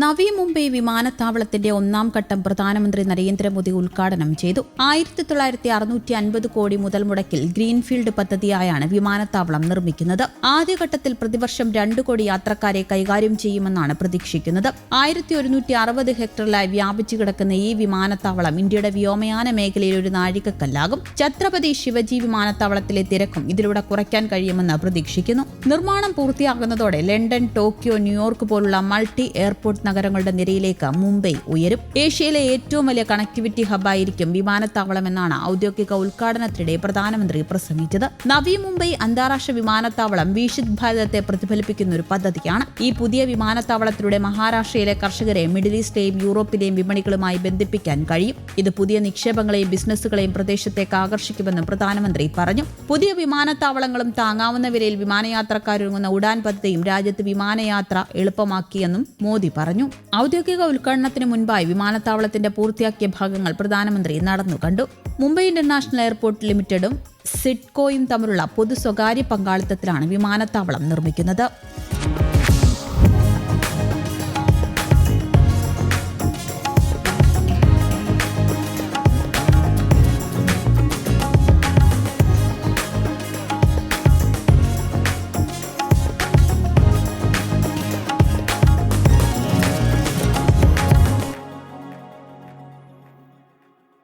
നവി മുംബൈ വിമാനത്താവളത്തിന്റെ ഒന്നാം ഘട്ടം പ്രധാനമന്ത്രി നരേന്ദ്രമോദി ഉദ്ഘാടനം ചെയ്തു. ആയിരത്തി തൊള്ളായിരത്തി അറുന്നൂറ്റി അൻപത് കോടി മുതൽ മുടക്കിൽ ഗ്രീൻഫീൽഡ് പദ്ധതിയായാണ് വിമാനത്താവളം നിർമ്മിക്കുന്നത്. ആദ്യഘട്ടത്തിൽ പ്രതിവർഷം രണ്ട് കോടി യാത്രക്കാരെ കൈകാര്യം ചെയ്യുമെന്നാണ് പ്രതീക്ഷിക്കുന്നത്. ആയിരത്തി ഒരുന്നൂറ്റി അറുപത് ഹെക്ടറിലായി വ്യാപിച്ചു കിടക്കുന്ന ഈ വിമാനത്താവളം ഇന്ത്യയുടെ വ്യോമയാന മേഖലയിൽ ഒരു നാഴികക്കല്ലാകും. ഛത്രപതി ശിവജി വിമാനത്താവളത്തിലെ തിരക്കും ഇതിലൂടെ കുറയ്ക്കാൻ കഴിയുമെന്ന് പ്രതീക്ഷിക്കുന്നു. നിർമ്മാണം പൂർത്തിയാകുന്നതോടെ ലണ്ടൻ ടോക്കിയോ ന്യൂയോർക്ക് പോലുള്ള മൾട്ടി എയർപോർട്ട് നഗരങ്ങളുടെ നിരയിലേക്ക് മുംബൈ ഉയരും. ഏഷ്യയിലെ ഏറ്റവും വലിയ കണക്ടിവിറ്റി ഹബ്ബായിരിക്കും വിമാനത്താവളമെന്നാണ് ഔദ്യോഗിക ഉദ്ഘാടനത്തിനിടെ പ്രധാനമന്ത്രി പ്രസംഗിച്ചത്. നവി മുംബൈ അന്താരാഷ്ട്ര വിമാനത്താവളം വിഷിത് ഭാരതത്തെ പ്രതിഫലിപ്പിക്കുന്ന ഒരു പദ്ധതിയാണ്. ഈ പുതിയ വിമാനത്താവളത്തിലൂടെ മഹാരാഷ്ട്രയിലെ കർഷകരെ മിഡിൽ ഈസ്റ്റിലെയും യൂറോപ്പിലെയും വിപണികളുമായി ബന്ധിപ്പിക്കാൻ കഴിയും. ഇത് പുതിയ നിക്ഷേപങ്ങളെയും ബിസിനസ്സുകളെയും പ്രദേശത്തേക്ക് ആകർഷിക്കുമെന്നും പ്രധാനമന്ത്രി പറഞ്ഞു. പുതിയ വിമാനത്താവളങ്ങളും താങ്ങാവുന്ന വിലയിൽ വിമാനയാത്രക്കാരൊരുങ്ങുന്ന ഉഡാൻ പദ്ധതിയും രാജ്യത്ത് വിമാനയാത്ര എളുപ്പമാക്കിയെന്നും മോദി പറഞ്ഞു. ഔദ്യോഗിക ഉദ്ഘാടനത്തിന് മുൻപായി വിമാനത്താവളത്തിന്റെ പൂർത്തിയാക്കിയ ഭാഗങ്ങൾ പ്രധാനമന്ത്രി നടന്നു കണ്ടു. മുംബൈ ഇന്റർനാഷണൽ എയർപോർട്ട് ലിമിറ്റഡും സിഡ്കോയും തമ്മിലുള്ള പൊതു സ്വകാര്യ പങ്കാളിത്തത്തിലാണ് വിമാനത്താവളം നിർമ്മിക്കുന്നത്.